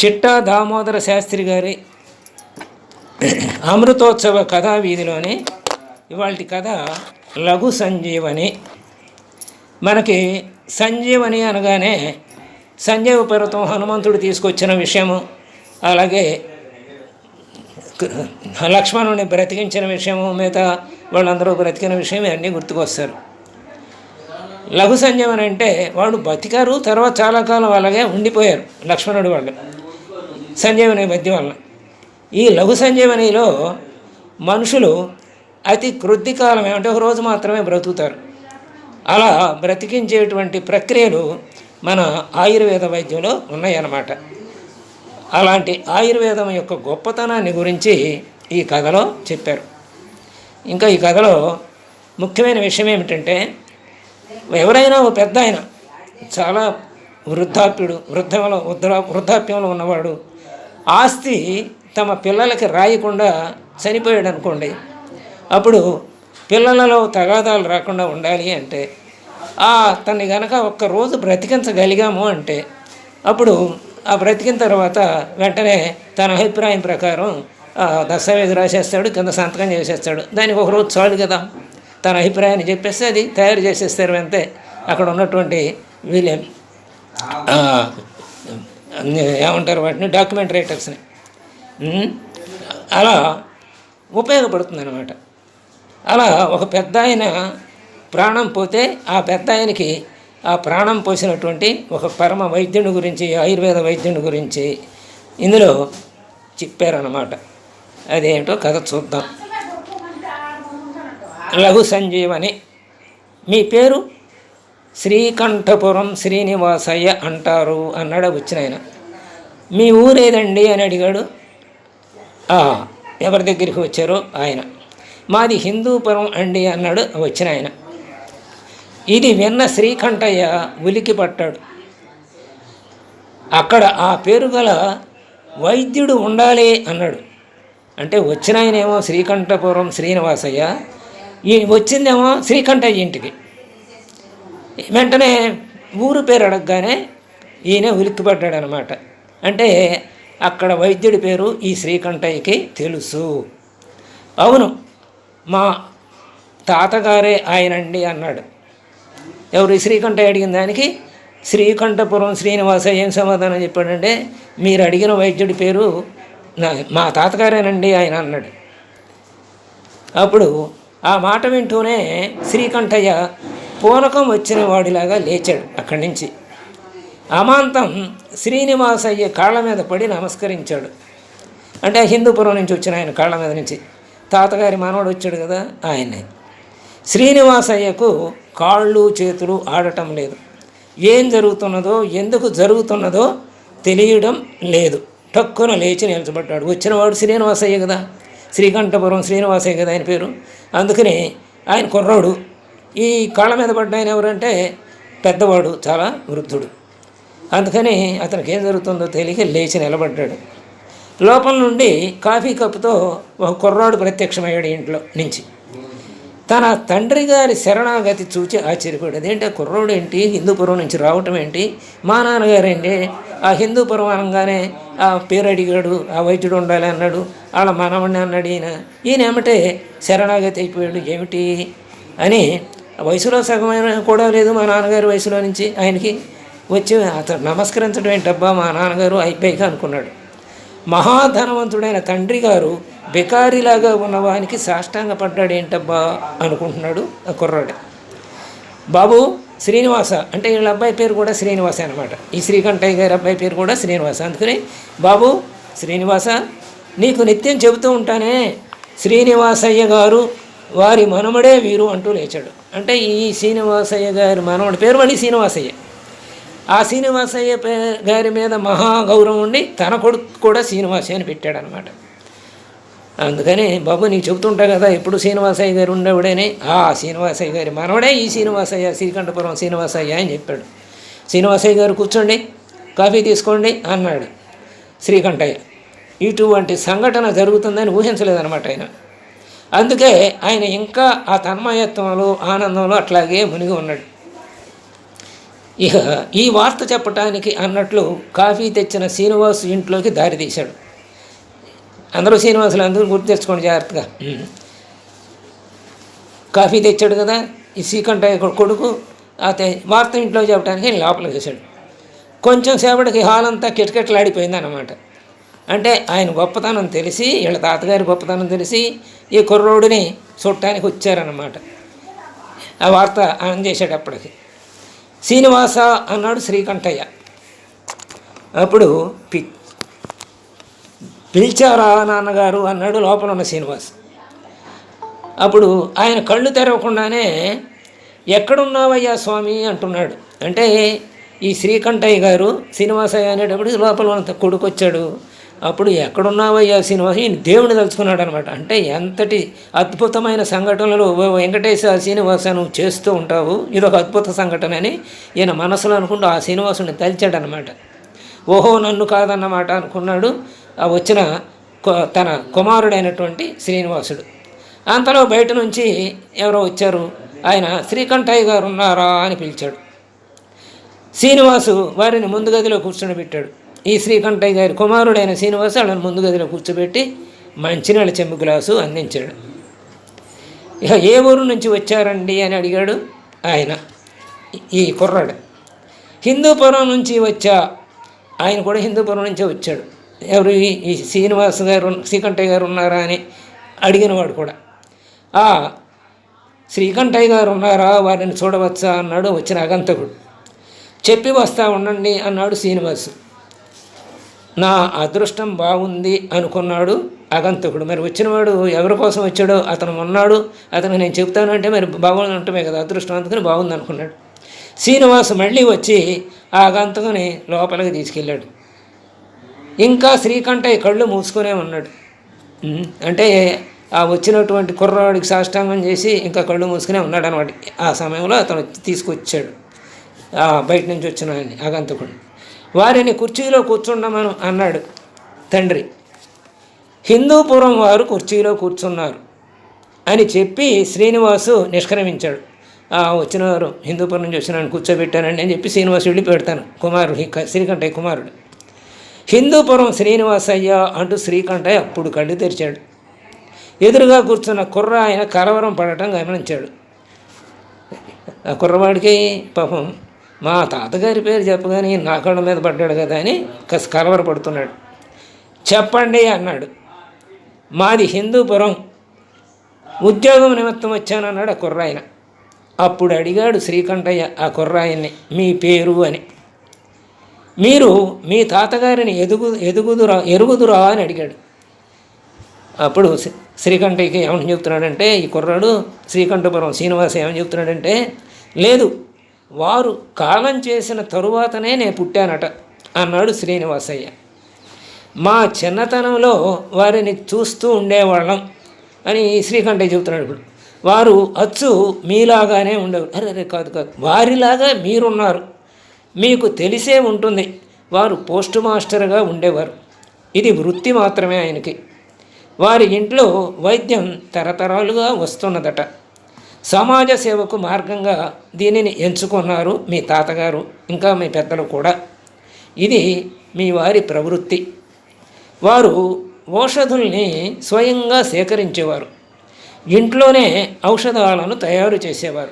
చిట్టా దామోదర శాస్త్రి గారి అమృతోత్సవ కథా వీధిలోని ఇవాళ కథ లఘు సంజీవని. మనకి సంజీవని అనగానే సంజీవ పర్వతం హనుమంతుడు తీసుకొచ్చిన విషయము అలాగే లక్ష్మణుని బ్రతికించిన విషయము మిగతా వాళ్ళందరూ బ్రతికిన విషయం అన్నీ గుర్తుకొస్తారు. లఘు సంజీవని అంటే వాళ్ళు బతికారు తర్వాత చాలా కాలం అలాగే ఉండిపోయారు లక్ష్మణుడు వాళ్ళు. సంజీవని మధ్య వలన. ఈ లఘు సంజీవనిలో మనుషులు అతి కొద్ది కాలం ఏమంటే ఒక రోజు మాత్రమే బ్రతుకుతారు. అలా బ్రతికించేటువంటి ప్రక్రియలు మన ఆయుర్వేద వైద్యంలో ఉన్నాయన్నమాట. అలాంటి ఆయుర్వేదం యొక్క గొప్పతనాన్ని గురించి ఈ కథలో చెప్పారు. ఇంకా ఈ కథలో ముఖ్యమైన విషయం ఏమిటంటే ఎవరైనా ఓ పెద్ద ఆయన చాలా వృద్ధాప్యుడు వృద్ధంలో వృద్ధ వృద్ధాప్యంలో ఉన్నవాడు ఆస్తి తమ పిల్లలకి రాయకుండా చనిపోయాడు అనుకోండి అప్పుడు పిల్లలలో తగాదాలు రాకుండా ఉండాలి అంటే ఆ తన్ని గనక ఒక్క రోజు బ్రతికించగలిగాము అంటే అప్పుడు ఆ బ్రతికిన తర్వాత వెంటనే తన అభిప్రాయం ప్రకారం ఆ దస్తావేజ్ రాసేస్తాడు కింద సంతకం చేసేస్తాడు. దానికి ఒక రోజు చాలు కదా. తన అభిప్రాయాన్ని చెప్పేస్తే అది తయారు చేసేస్తారు అంతే. అక్కడ ఉన్నటువంటి వీళ్ళే ఏమంటారు వాటిని? డాక్యుమెంట్ రైటర్స్ని అలా ఉపయోగపడుతుంది అనమాట అలా ఒక పెద్ద ఆయన ప్రాణం పోతే ఆ పెద్ద ఆయనకి ఆ ప్రాణం పోసినటువంటి ఒక పరమ వైద్యుని గురించి ఆయుర్వేద వైద్యుని గురించి ఇందులో చెప్పారన్నమాట. అదేంటో కథ చూద్దాం. లఘు సంజీవని. మీ పేరు? శ్రీకంఠపురం శ్రీనివాసయ్య అంటారు అన్నాడు వచ్చిన ఆయన. మీ ఊరేదండి అని అడిగాడు. "ఆ, ఎవరి దగ్గరికి వచ్చారో ఆయన. మాది హిందూపురం అండి అన్నాడు వచ్చిన ఆయన. ఇది విన్న శ్రీకంఠయ్య ఉలికి పట్టాడు. అక్కడ ఆ పేరు గల వైద్యుడు ఉండాలి అన్నాడు. అంటే వచ్చిన ఆయనేమో శ్రీకంఠపురం శ్రీనివాసయ్య ఈ వచ్చిందేమో శ్రీకంఠయ్య ఇంటికి. వెంటనే ఊరు పేరు అడగగానే ఈయన ఉలిక్కిపడ్డాడు అనమాట అంటే అక్కడ వైద్యుడి పేరు ఈ శ్రీకంఠయ్యకి తెలుసు. అవును మా తాతగారే ఆయనండి అన్నాడు. ఎవరు శ్రీకంఠయ్య అడిగిన దానికి? శ్రీకంఠపురం శ్రీనివాస ఏం సమాధానం చెప్పాడంటే మీరు అడిగిన వైద్యుడి పేరు నా- మా తాతగారేనండి ఆయన అన్నాడు. అప్పుడు ఆ మాట వింటూనే శ్రీకంఠయ్య పూనకం వచ్చిన వాడిలాగా లేచాడు అక్కడి నుంచి. అమాంతం శ్రీనివాసయ్య కాళ్ళ మీద పడి నమస్కరించాడు. అంటే హిందూపురం నుంచి వచ్చిన ఆయన కాళ్ళ మీద నుంచి. తాతగారి మనవడు వచ్చాడు కదా ఆయనే. శ్రీనివాసయ్యకు కాళ్ళు చేతులు ఆడటం లేదు. ఏం జరుగుతున్నదో ఎందుకు జరుగుతున్నదో తెలియడం లేదు. టక్కున లేచి నిలచబడ్డాడు. వచ్చినవాడు శ్రీనివాసయ్య కదా. శ్రీకంఠపురం శ్రీనివాసయ్య కదా ఆయన పేరు. అందుకని ఆయన కుర్రాడు. ఈ కాళ్ళ మీద పడ్డ ఆయన ఎవరంటే పెద్దవాడు చాలా వృద్ధుడు. అందుకని అతనికి ఏం జరుగుతుందో తెలియక లేచి నిలబడ్డాడు. లోపల నుండి కాఫీ కప్పుతో ఒక కుర్రాడు ప్రత్యక్షమయ్యాడు ఇంట్లో నుంచి. తన తండ్రి గారి శరణాగతి చూచి ఆశ్చర్యపోయాడు. అదేంటి కుర్రోడు ఏంటి? హిందూపురం నుంచి రావటం ఏంటి? మా నాన్నగారండి ఆ హిందూపురం అనగానే ఆ పేరు అడిగాడు ఆ వైద్యుడు ఉండాలి అన్నాడు వాళ్ళ మనవడిని అన్నాడు ఈయన. ఈయన ఏమిటే శరణాగతి అయిపోయాడు ఏమిటి? అని వయసులో సగమైన కూడా లేదు మా నాన్నగారి వయసులో నుంచి ఆయనకి వచ్చి అతను నమస్కరించడం ఏంటబ్బా మా నాన్నగారు అయిపోయాక అనుకున్నాడు. మహాధనవంతుడైన తండ్రి గారు బెకారిలాగా ఉన్నవానికి సాష్టాంగ పడ్డాడు ఏంటబ్బా అనుకుంటున్నాడు ఆ కుర్రాడు. బాబు శ్రీనివాస అంటే వీళ్ళ అబ్బాయి పేరు కూడా శ్రీనివాస అనమాట ఈ శ్రీకంఠయ్య గారి అబ్బాయి పేరు కూడా శ్రీనివాస. అందుకని బాబు శ్రీనివాస నీకు నిత్యం చెబుతూ ఉంటానే శ్రీనివాసయ్య గారు వారి మనమడే వీరు అంటూ లేచాడు. అంటే ఈ శ్రీనివాసయ్య గారి మనవడి పేరు అని శ్రీనివాసయ్య. ఆ శ్రీనివాసయ్య పే- గారి మీద మహా గౌరవం ఉండి తన కొడుకు కూడా శ్రీనివాసయ్య అని పెట్టాడనమాట. అందుకని బాబు నీకు చెబుతుంటా కదా ఎప్పుడు శ్రీనివాసయ్య గారు ఉండేవాడని ఆ శ్రీనివాసయ్య గారి మనవడే ఈ శ్రీనివాసయ్య శ్రీకంఠపురం శ్రీనివాసయ్య అని చెప్పాడు. శ్రీనివాసయ్య గారు కూర్చోండి కాఫీ తీసుకోండి అన్నాడు శ్రీకంఠయ్య. ఇటువంటి సంఘటన జరుగుతుందని ఊహించలేదన్నమాట ఆయన. అందుకే ఆయన ఇంకా ఆ తన్మయత్వంలో ఆనందంలో అట్లాగే మునిగి ఉన్నాడు. ఇక ఈ వార్త చెప్పటానికి అన్నట్లు కాఫీ తెచ్చిన శ్రీనివాసు ఇంట్లోకి దారి తీశాడు. అందరూ శ్రీనివాసులు అందరూ గుర్తు తెచ్చుకోండి జాగ్రత్తగా. కాఫీ తెచ్చాడు కదా ఈ శ్రీకంఠ కొడుకు అతే వార్త ఇంట్లో చెప్పడానికి లోపలికి వేశాడు కొంచెం సేపటికి హాల్ అంతా కిటకిటలాడిపోయింది అన్నమాట అంటే ఆయన గొప్పతనం తెలిసి వీళ్ళ తాతగారి గొప్పతనం తెలిసి ఈ కుర్రోడిని చూడటానికి వచ్చారన్నమాట. ఆ వార్త అందజేసేటప్పటికి శ్రీనివాస అన్నాడు శ్రీకంఠయ్య. అప్పుడు పి పిలిచారా నాన్నగారు అన్నాడు లోపల ఉన్న శ్రీనివాస్. అప్పుడు ఆయన కళ్ళు తెరవకుండానే ఎక్కడున్నావయ్యా స్వామి? అంటున్నాడు. అంటే ఈ శ్రీకంఠయ్య గారు శ్రీనివాసయ్య అనేటప్పుడు లోపల ఉన్న కొడుకు వచ్చాడు. అప్పుడు ఎక్కడున్నావయ్యా శ్రీనివాస? ఈయన దేవుని తలుచుకున్నాడు అనమాట అంటే ఎంతటి అద్భుతమైన సంఘటనలు వెంకటేశ్వర శ్రీనివాసను చేస్తూ ఉంటావు ఇదొక అద్భుత సంఘటన అని ఈయన మనసులో అనుకుంటూ ఆ శ్రీనివాసుని తలిచాడు అనమాట ఓహో నన్ను కాదన్నమాట అనుకున్నాడు ఆ వచ్చిన తన కుమారుడైనటువంటి శ్రీనివాసుడు. అంతలో బయట నుంచి ఎవరో వచ్చారు ఆయన శ్రీకంఠయ్య గారు ఉన్నారా అని పిలిచాడు. శ్రీనివాసు వారిని ముందు గదిలో పెట్టాడు. ఈ శ్రీకంఠయ్య గారి కుమారుడైన శ్రీనివాసు వాళ్ళని ముందు గదిలో కూర్చోబెట్టి మంచినీళ్ళ చెంబు గ్లాసు అందించాడు. ఇక ఏ ఊరు నుంచి వచ్చారండి అని అడిగాడు ఆయన ఈ కుర్రాడు. హిందూపురం నుంచి వచ్చా? ఆయన కూడా హిందూపురం నుంచే వచ్చాడు. ఎవరు ఈ- ఈ శ్రీనివాస్ గారు శ్రీకంఠయ్య గారు ఉన్నారా అని అడిగినవాడు కూడా. ఆ శ్రీకంఠయ్య గారు ఉన్నారా? వారిని చూడవచ్చా? అన్నాడు వచ్చిన అగంతకుడు. చెప్పి వస్తా ఉండండి అన్నాడు శ్రీనివాసు. నా అదృష్టం బాగుంది అనుకున్నాడు అగంతకుడు. మరి వచ్చినవాడు ఎవరి కోసం వచ్చాడో అతను ఉన్నాడు అతను నేను చెప్తాను అంటే మరి బాగుంది అంటమే కదా అదృష్టం అందుకని బాగుంది అనుకున్నాడు. శ్రీనివాసు మళ్ళీ వచ్చి ఆ అగంతకుని లోపలికి తీసుకెళ్ళాడు. ఇంకా శ్రీకంఠయ్య కళ్ళు మూసుకునే ఉన్నాడు. అంటే ఆ వచ్చినటువంటి కుర్రాడికి సాష్టాంగం చేసి ఇంకా కళ్ళు మూసుకునే ఉన్నాడు అనమాట ఆ సమయంలో అతను తీసుకొచ్చాడు. బయట నుంచి వచ్చిన ఆయన్ని, వారిని కుర్చీలో కూర్చుండమను అన్నాడు తండ్రి. హిందూపురం వారు కుర్చీలో కూర్చున్నారు అని చెప్పి శ్రీనివాసు నిష్క్రమించాడు. ఆ వచ్చినవారు హిందూపురం నుంచి వచ్చినాను కూర్చోబెట్టానండి అని చెప్పి శ్రీనివాసు వెళ్ళి పెడతాను కుమారుడు శ్రీకంఠయ్య కుమారుడు. హిందూపురం శ్రీనివాసయ్య అంటూ శ్రీకంఠయ్య అప్పుడు కళ్ళు తెరిచాడు. ఎదురుగా కూర్చున్న కుర్ర ఆయన కలవరం పడటం గమనించాడు. ఆ కుర్రవాడికి పాపం మా తాతగారి పేరు చెప్పగానే నా కళ్ళ మీద పడ్డాడు కదా అని కాస్త కలవరపడుతున్నాడు చెప్పండి అన్నాడు. మాది హిందూపురం. ఉద్యోగం నిమిత్తం వచ్చానన్నాడు ఆ కుర్రాయన. అప్పుడు అడిగాడు శ్రీకంఠయ్య ఆ కుర్రాయన్ని మీ పేరు అని. మీరు మీ తాతగారిని ఎదుగు ఎదుగుదురా ఎరుగుదురా అని అడిగాడు. అప్పుడు శ్రీ- శ్రీకంఠయ్యకి ఏమని చెప్తున్నాడంటే ఈ కుర్రాడు శ్రీకంఠపురం శ్రీనివాస ఏమని చెప్తున్నాడంటే లేదు వారు కాలం చేసిన తరువాతనే నేను పుట్టానట అన్నాడు శ్రీనివాసయ్య. మా చిన్నతనంలో వారిని చూస్తూ ఉండేవాళ్ళం అని శ్రీకంఠయ్య చెబుతున్నాడు ఇప్పుడు. వారు అచ్చు మీలాగానే ఉండేవారు. అరే అరే కాదు కాదు. వారిలాగా మీరున్నారు. మీకు తెలిసే ఉంటుంది. వారు పోస్ట్ మాస్టర్గా ఉండేవారు. ఇది వృత్తి మాత్రమే ఆయనకి. వారి ఇంట్లో వైద్యం తరతరాలుగా వస్తున్నదట. సమాజ సేవకు మార్గంగా దీనిని ఎంచుకున్నారు మీ తాతగారు ఇంకా మీ పెద్దలు కూడా. ఇది మీ వారి ప్రవృత్తి. వారు ఔషధుల్ని స్వయంగా సేకరించేవారు. ఇంట్లోనే ఔషధాలను తయారు చేసేవారు.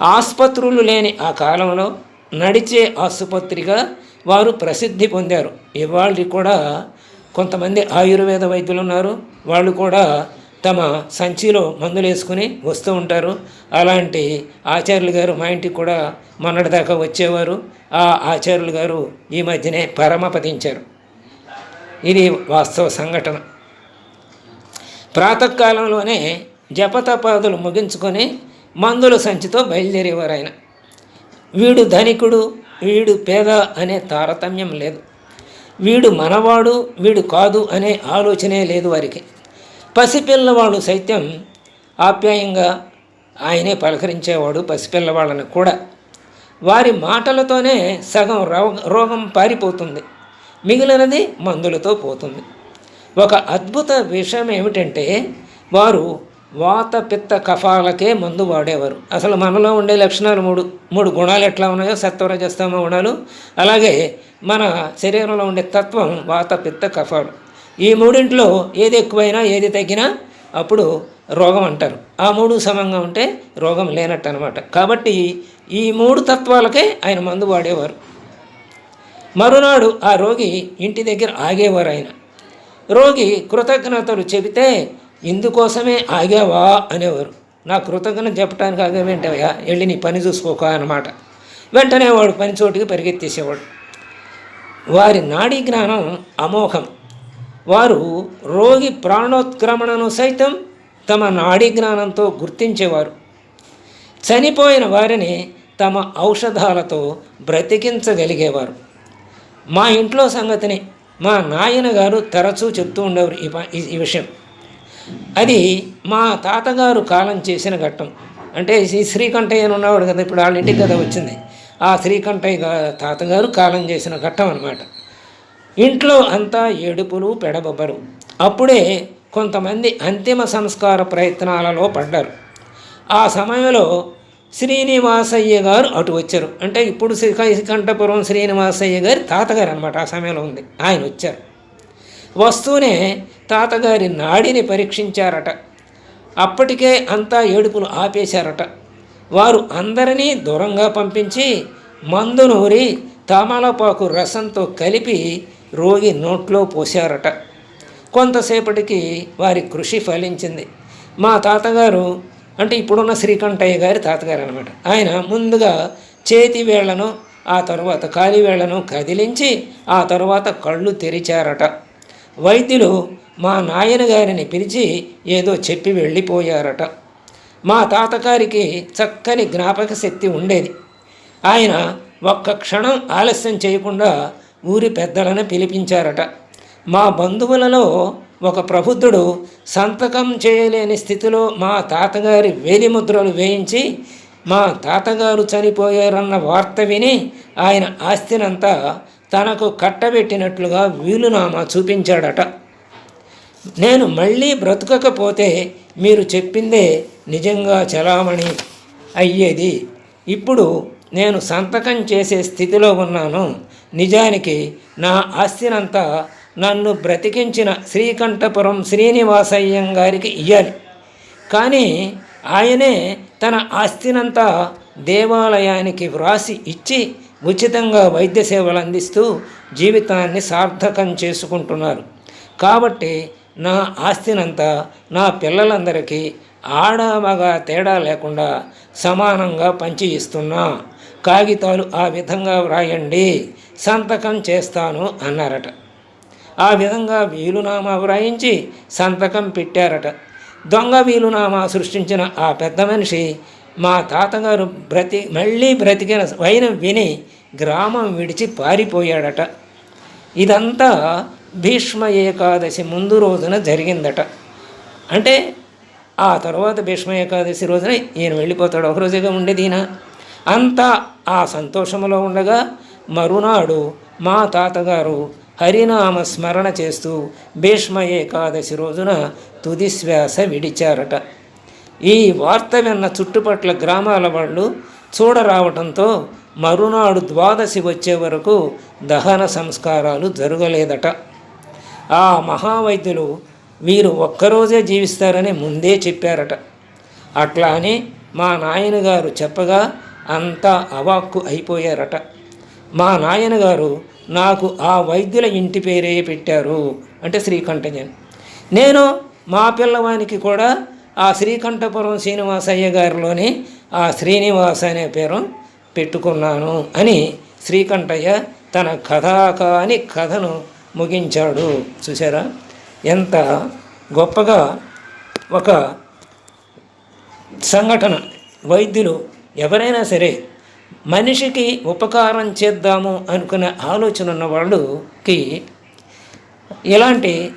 ఆసుపత్రులు లేని ఆ కాలంలో నడిచే ఆసుపత్రిగా వారు ప్రసిద్ధి పొందారు. ఇవాళ కూడా కొంతమంది ఆయుర్వేద వైద్యులు ఉన్నారు. వాళ్ళు కూడా తమ సంచిలో మందులు వేసుకుని వస్తూ ఉంటారు. అలాంటి ఆచార్యులు గారు మా ఇంటికి కూడా మొన్నటిదాకా వచ్చేవారు. ఆ ఆచార్యులు గారు ఈ మధ్యనే పరమపదించారు. ఇది వాస్తవ సంఘటన. ప్రాతకాలంలోనే జపతపాదులు ముగించుకొని మందుల సంచితో బయలుదేరేవారు ఆయన. వీడు ధనికుడు వీడు పేద అనే తారతమ్యం లేదు. వీడు మనవాడు వీడు కాదు అనే ఆలోచనే లేదు వారికి. పసిపిల్లవాడు సైత్యం ఆప్యాయంగా ఆయనే పలకరించేవాడు పసిపిల్లవాళ్ళని కూడా. వారి మాటలతోనే సగం రోగం పారిపోతుంది. మిగిలినది మందులతో పోతుంది. ఒక అద్భుత విషయం ఏమిటంటే వారు వాత పిత్త కఫాలకే మందు వాడేవారు. అసలు మనలో ఉండే లక్షణాలు మూడు మూడు గుణాలు ఎట్లా ఉన్నాయో సత్వరజస్తమ గుణాలు అలాగే మన శరీరంలో ఉండే తత్వం వాత పిత్త కఫాలు. ఈ మూడింట్లో ఏది ఎక్కువైనా ఏది తగ్గినా అప్పుడు రోగం అంటారు. ఆ మూడు సమంగా ఉంటే రోగం లేనట్టు అనమాట కాబట్టి ఈ మూడు తత్వాలకే ఆయన మందు వాడేవారు. మరునాడు ఆ రోగి ఇంటి దగ్గర ఆగేవారు ఆయన. రోగి కృతజ్ఞతలు చెబితే ఇందుకోసమే ఆగావా? అనేవారు. నా కృతజ్ఞత చెప్పడానికి ఆగావేంటవయ్యా వెళ్ళి నీ పని చూసుకోక అన్నమాట. వెంటనే వాడు పని చోటికి పరిగెత్తేసేవాడు. వారి నాడీ జ్ఞానం అమోఘం. వారు రోగి ప్రాణోత్క్రమణను సైతం తమ నాడీ జ్ఞానంతో గుర్తించేవారు. చనిపోయిన వారిని తమ ఔషధాలతో బ్రతికించగలిగేవారు. మా ఇంట్లో సంగతిని మా నాయన గారు తరచూ చెప్తూ ఉండేవారు ఈ ఈ- విషయం. అది మా తాతగారు కాలం చేసిన ఘట్టం. అంటే ఈ శ్రీకంఠయ్య అని ఉన్నవాడు కదా ఇప్పుడు వాళ్ళ ఇంటికి కదా వచ్చింది. ఆ శ్రీకంఠయ్య తాతగారు కాలం చేసిన ఘట్టం అనమాట ఇంట్లో అంతా ఏడుపులు పెడబొబ్బరు. అప్పుడే కొంతమంది అంతిమ సంస్కార ప్రయత్నాలలో పడ్డారు. ఆ సమయంలో శ్రీనివాసయ్య గారు అటు వచ్చారు. అంటే ఇప్పుడు శ్రీకంఠపురం శ్రీనివాసయ్య గారి తాతగారు అనమాట ఆ సమయంలో ఉంది. ఆయన వచ్చారు. వస్తూనే తాతగారి నాడిని పరీక్షించారట. అప్పటికే అంతా ఏడుపులు ఆపేశారట. వారు అందరినీ దూరంగా పంపించి మందు నూరి తమలపాకు రసంతో కలిపి రోగి నోట్లో పోశారట. కొంతసేపటికి వారి కృషి ఫలించింది. మా తాతగారు అంటే ఇప్పుడున్న శ్రీకంఠయ్య గారి తాతగారు అనమాట ఆయన ముందుగా చేతి వేళ్ళను ఆ తర్వాత కాలి వేళ్ళను కదిలించి ఆ తర్వాత కళ్ళు తెరిచారట. వైద్యులు మా నాయన గారిని పిలిచి ఏదో చెప్పి వెళ్ళిపోయారట. మా తాతగారికి చక్కని జ్ఞాపక శక్తి ఉండేది. ఆయన ఒక్క క్షణం ఆలస్యం చేయకుండా ఊరి పెద్దలను పిలిపించారట. మా బంధువులలో ఒక ప్రబుద్ధుడు సంతకం చేయలేని స్థితిలో మా తాతగారి వేలిముద్రలు వేయించి మా తాతగారు చనిపోయారన్న వార్త విని ఆయన ఆస్తినంతా తనకు కట్టబెట్టినట్లుగా వీలునామా చూపించాడట. నేను మళ్ళీ బ్రతకకపోతే మీరు చెప్పిందే నిజంగా చలామణి అయ్యేది. ఇప్పుడు నేను సంతకం చేసే స్థితిలో ఉన్నాను. నిజానికి నా ఆస్తినంతా నన్ను బ్రతికించిన శ్రీకంఠపురం శ్రీనివాసయ్యం గారికి ఇయ్యాలి. కానీ ఆయనే తన ఆస్తినంతా దేవాలయానికి వ్రాసి ఇచ్చి ఉచితంగా వైద్య సేవలు అందిస్తూ జీవితాన్ని సార్థకం చేసుకుంటున్నారు. కాబట్టి నా ఆస్తినంతా నా పిల్లలందరికీ ఆడామగా తేడా లేకుండా సమానంగా పంచి ఇస్తున్నా కాగితాలు ఆ విధంగా వ్రాయండి సంతకం చేస్తాను అన్నారట. ఆ విధంగా వీలునామా వ్రాయించి సంతకం పెట్టారట. దొంగ వీలునామా సృష్టించిన ఆ పెద్ద మనిషి మా తాతగారు బ్రతి మళ్ళీ బ్రతికిన వైన విని గ్రామం విడిచి పారిపోయాడట. ఇదంతా భీష్మ ఏకాదశి ముందు రోజున జరిగిందట. అంటే ఆ తర్వాత భీష్మ ఏకాదశి రోజున ఈయన వెళ్ళిపోతాడు. ఒక రోజుగా ఉండేది ఈయన అంతా ఆ సంతోషంలో ఉండగా మరునాడు మా తాతగారు హరినామ స్మరణ చేస్తూ భీష్మ ఏకాదశి రోజున తుది శ్వాస విడిచారట. ఈ వార్త విన్న చుట్టుపట్ల గ్రామాల వాళ్ళు చూడరావటంతో మరునాడు ద్వాదశి వచ్చే వరకు దహన సంస్కారాలు జరగలేదట. ఆ మహావైద్యులు వీరు ఒక్కరోజే జీవిస్తారని ముందే చెప్పారట. అట్లా అని మా నాయనగారు చెప్పగా అంతా అవాక్కు అయిపోయారట. మా నాయనగారు నాకు ఆ వైద్యుల ఇంటి పేరే పెట్టారు అంటే శ్రీకంఠజన్ నేను మా పిల్లవానికి కూడా ఆ శ్రీకంఠపురం శ్రీనివాసయ్య గారిలోని ఆ శ్రీనివాస అనే పేరు పెట్టుకున్నాను అని శ్రీకంఠయ్య తన కథాకాని కథను ముగించాడు. చూసారా ఎంత గొప్పగా ఒక సంఘటన. వైద్యులు ఎవరైనా సరే మనిషికి ఉపకారం చేద్దాము అనుకునే ఆలోచన ఉన్న వాళ్ళకి ఇలాంటి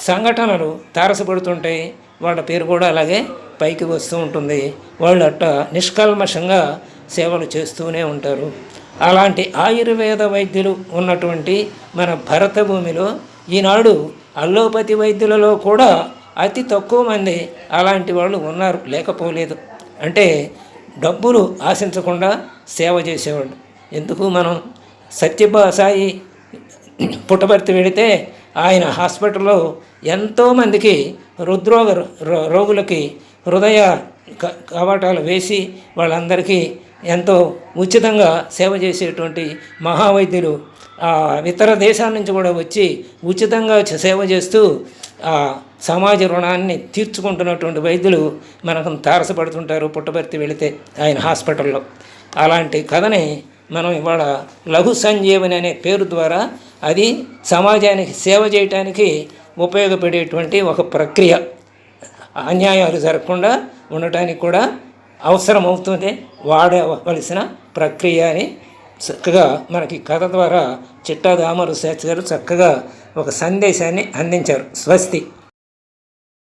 సంఘటనలు తారసపడుతుంటాయి. వాళ్ళ పేరు కూడా అలాగే పైకి వస్తూ ఉంటుంది. వాళ్ళు అట్ట నిష్కల్మషంగా సేవలు చేస్తూనే ఉంటారు. అలాంటి ఆయుర్వేద వైద్యులు ఉన్నటువంటి మన భరత భూమిలో ఈనాడు అల్లోపతి వైద్యులలో కూడా అతి తక్కువ మంది అలాంటి వాళ్ళు ఉన్నారు. లేకపోలేదు. అంటే డబ్బులు ఆశించకుండా సేవ చేసేవాడు. ఎందుకు మనం సత్యబా సాయి పుట్టబర్తి వెళితే ఆయన హాస్పిటల్లో ఎంతోమందికి హృద్రోగ రో- రోగులకి హృదయ క- కవాటాలు వేసి వాళ్ళందరికీ ఎంతో ఉచితంగా సేవ చేసేటువంటి మహావైద్యులు ఇతర దేశాల నుంచి కూడా వచ్చి ఉచితంగా సేవ చేస్తూ సమాజ రుణాన్ని తీర్చుకుంటున్నటువంటి వైద్యులు మనకు తారసపడుతుంటారు పుట్టబర్తి వెళితే ఆయన హాస్పిటల్లో. అలాంటి కథని మనం ఇవాళ లఘు సంజీవని అనే పేరు ద్వారా అది సమాజానికి సేవ చేయటానికి ఉపయోగపడేటువంటి ఒక ప్రక్రియ. అన్యాయాలు జరగకుండా ఉండటానికి కూడా అవసరం అవుతుంది వాడవలసిన ప్రక్రియ అని చక్కగా మనకి కథ ద్వారా చిట్టా దామరు శాస్త్రి గారు చక్కగా ఒక సందేశాన్ని అందించారు. స్వస్తి.